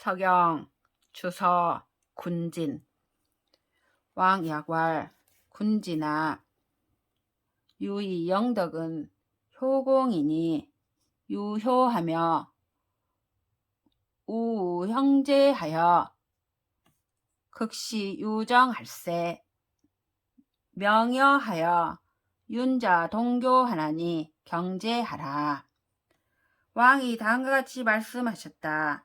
서경, 주서, 군진, 왕약왈, 군지나 유이 영덕은 효공이니 유효하며 우우 형제하여 극시 유정할세 명여하여 윤자 동교하나니 경제하라. 왕이 다음과 같이 말씀하셨다.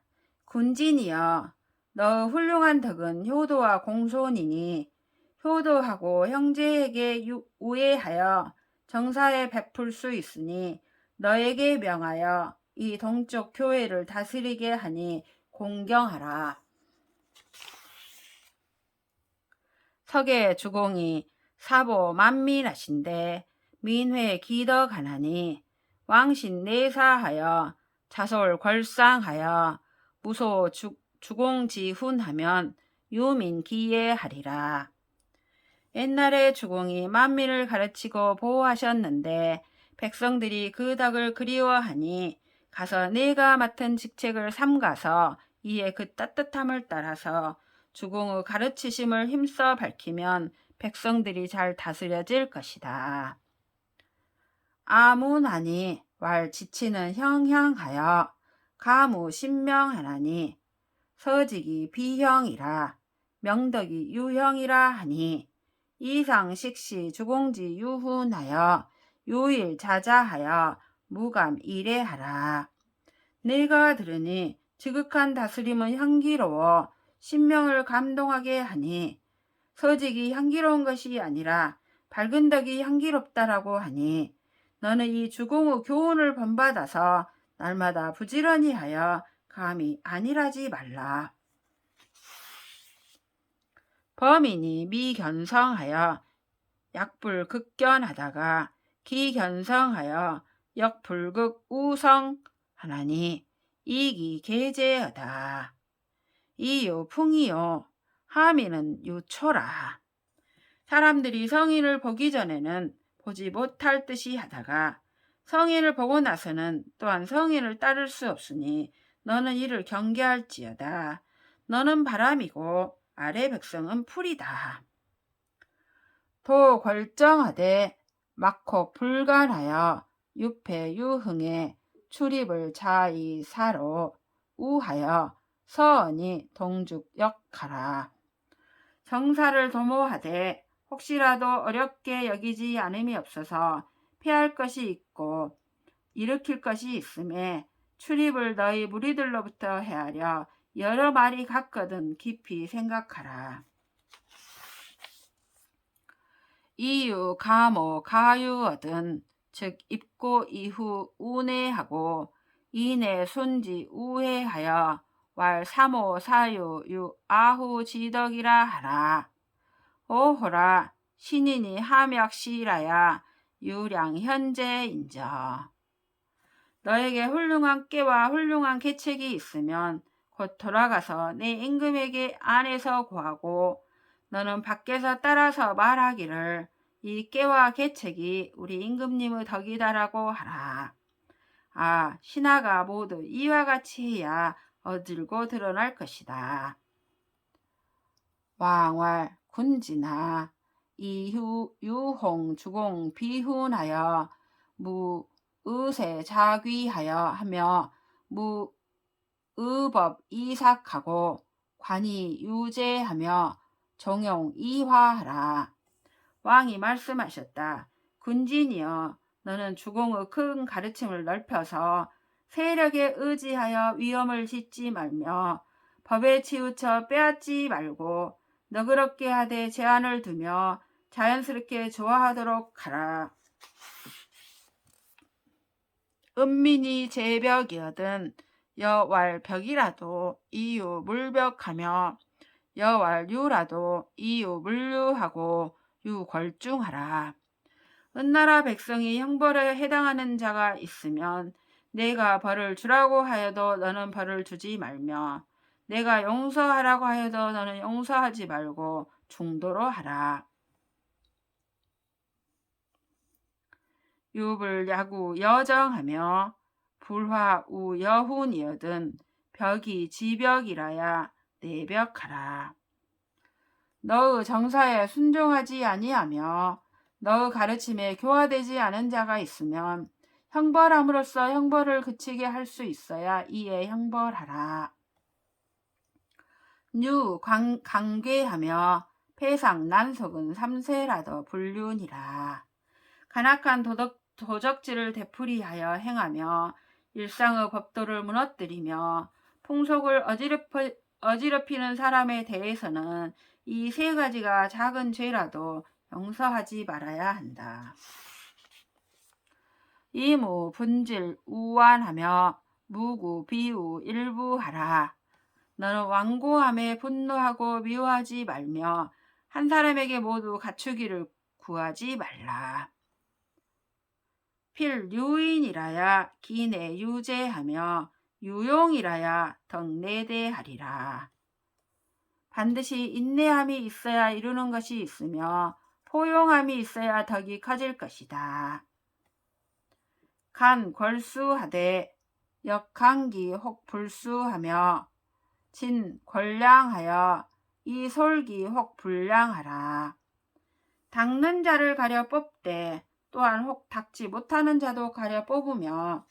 군진이여, 너 훌륭한 덕은 효도와 공손이니 효도하고 형제에게 유- 우애하여 정사에 베풀 수 있으니 너에게 명하여 이 동쪽 교회를 다스리게 하니 공경하라. 석의 주공이 사보 만민하신데 민회 기덕 하나니 왕신 내사하여 자솔 걸상하여 무소 주, 주공지훈 하면 유민 기예하리라. 옛날에 주공이 만민을 가르치고 보호하셨는데 백성들이 그 덕을 그리워하니 가서 내가 맡은 직책을 삼가서 이에 그 따뜻함을 따라서 주공의 가르치심을 힘써 밝히면 백성들이 잘 다스려질 것이다. 아무나니 왈 지치는 형향하여 가무 신명하나니 서직이 비형이라 명덕이 유형이라 하니 이상식시 주공지 유훈하여 유일 자자하여 무감 이래하라. 내가 들으니 지극한 다스림은 향기로워 신명을 감동하게 하니 서직이 향기로운 것이 아니라 밝은 덕이 향기롭다라고 하니 너는 이 주공의 교훈을 본받아서 날마다 부지런히 하여 감히 안일하지 말라. 범인이 미견성하여 약불 극견하다가 기견성하여 역불극 우성하나니 이기 계제하다. 이요 풍이요 하미는 유초라. 사람들이 성인을 보기 전에는 보지 못할 듯이 하다가 성인을 보고 나서는 또한 성인을 따를 수 없으니 너는 이를 경계할지어다. 너는 바람이고 아래 백성은 풀이다. 도 걸정하되 막혹 불간하여 유패 유흥에 출입을 자이사로 우하여 서언이 동죽 역하라. 정사를 도모하되 혹시라도 어렵게 여기지 않음이 없어서 피할 것이 있고 일으킬 것이 있음에 출입을 너희 무리들로부터 헤아려 여러 말이 같거든 깊이 생각하라. 이유 가모 가유어든 즉 입고 이후 우내하고 이내 손지 우회하여 왈 사모 사유 유 아후 지덕이라 하라. 오호라 신인이 함약시라야 유량 현재인저. 너에게 훌륭한 깨와 훌륭한 계책이 있으면 곧 돌아가서 내 임금에게 안에서 구하고 너는 밖에서 따라서 말하기를 이 깨와 계책이 우리 임금님의 덕이다라고 하라. 아, 신하가 모두 이와 같이 해야 어들고 드러날 것이다. 왕활 군지나 이후 유홍 주공 비훈하여 무 의세 자귀하여 하며 무 의법 이삭하고 관이 유제하며 정용 이화하라. 왕이 말씀하셨다. 군진이여 너는 주공의 큰 가르침을 넓혀서 세력에 의지하여 위험을 짓지 말며 법에 치우쳐 빼앗지 말고 너그럽게 하되 제한을 두며 자연스럽게 좋아하도록 하라. 은민이 제벽이거든 여왈 벽이라도 이유 물벽하며 여왈 유라도 이유 물류하고 유걸중하라. 은나라 백성이 형벌에 해당하는 자가 있으면 내가 벌을 주라고 하여도 너는 벌을 주지 말며 내가 용서하라고 하여도 너는 용서하지 말고 중도로 하라. 유불 야구 여정하며 불화 우 여훈이여든 벽이 지벽이라야 내벽하라. 너의 정사에 순종하지 아니하며 너의 가르침에 교화되지 않은 자가 있으면 형벌함으로써 형벌을 그치게 할 수 있어야 이에 형벌하라. 뉴 강, 강괴하며 폐상 난속은 삼세라더 불륜이라. 간악한 도덕, 도적질을 되풀이하여 행하며 일상의 법도를 무너뜨리며 풍속을 어지럽히, 어지럽히는 사람에 대해서는 이 세 가지가 작은 죄라도 용서하지 말아야 한다. 이무 분질 우완하며 무구 비우 일부하라. 너는 완고함에 분노하고 미워하지 말며 한 사람에게 모두 갖추기를 구하지 말라. 필유인이라야 기내 유제하며 유용이라야 덕내대하리라. 반드시 인내함이 있어야 이루는 것이 있으며 포용함이 있어야 덕이 커질 것이다. 간 걸수하되 역강기 혹 불수하며 진 권량하여 이 솔기 혹 불량하라. 닦는 자를 가려 뽑되 또한 혹 닦지 못하는 자도 가려 뽑으며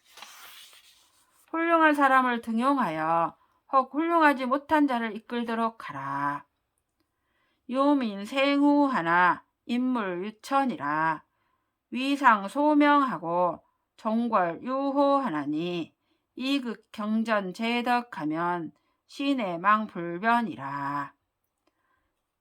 훌륭한 사람을 등용하여 혹 훌륭하지 못한 자를 이끌도록 하라. 요민 생후하나 인물 유천이라 위상 소명하고 종궐 유호하나니 이극 경전 제덕하면 신의 망 불변이라.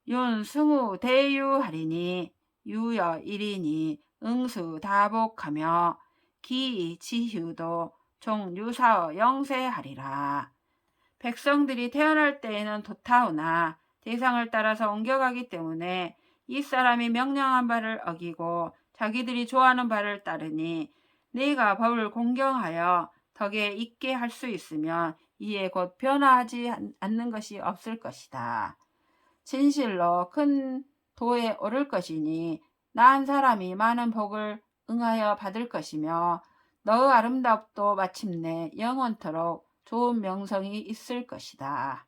윤 승우 대유하리니 유여 일이니 응수 다복하며 기 지휴도 종유사어 영세하리라. 백성들이 태어날 때에는 도타오나 대상을 따라서 옮겨가기 때문에 이 사람이 명령한 바를 어기고 자기들이 좋아하는 바를 따르니 네가 법을 공경하여 덕에 있게 할 수 있으면 이에 곧 변화하지 않는 것이 없을 것이다. 진실로 큰 도에 오를 것이니 나한 사람이 많은 복을 응하여 받을 것이며 너의 아름답도 마침내 영원토록 좋은 명성이 있을 것이다.